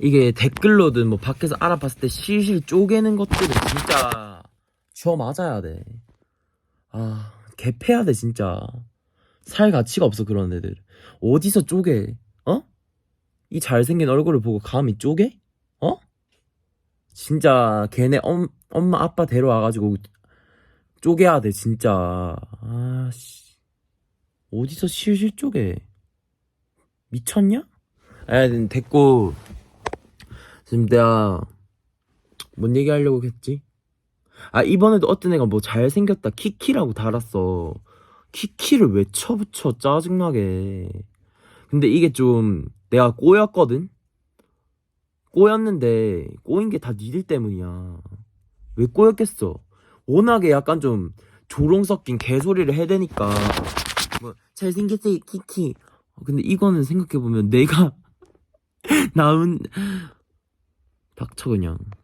이게 댓글로든 뭐 밖에서 알아봤을 때 실실 쪼개는 것들은 진짜 쥐어 맞아야 돼. 아, 개패야 돼, 진짜. 살 가치가 없어, 그런 애들. 어디서 쪼개, 어? 이 잘생긴 얼굴을 보고 감히 쪼개? 어? 진짜 걔네 엄, 엄마, 아빠 데려와가지고 쪼개야 돼, 진짜. 아 씨. 어디서 실실 쪼개? 미쳤냐? 에, 됐고. 지금 내가, 뭔 얘기 하려고 했지? 아, 이번에도 어떤 애가 뭐 잘생겼다, 키키라고 달았어. 키키를 왜 쳐붙여, 짜증나게. 근데 이게 좀, 내가 꼬였거든? 꼬였는데, 꼬인 게 다 니들 때문이야. 왜 꼬였겠어? 워낙에 약간 좀, 조롱 섞인 개소리를 해대니까. 뭐, 잘생겼어요, 키키. 어, 근데 이거는 생각해보면 내가 낳은, 닥쳐, 그냥.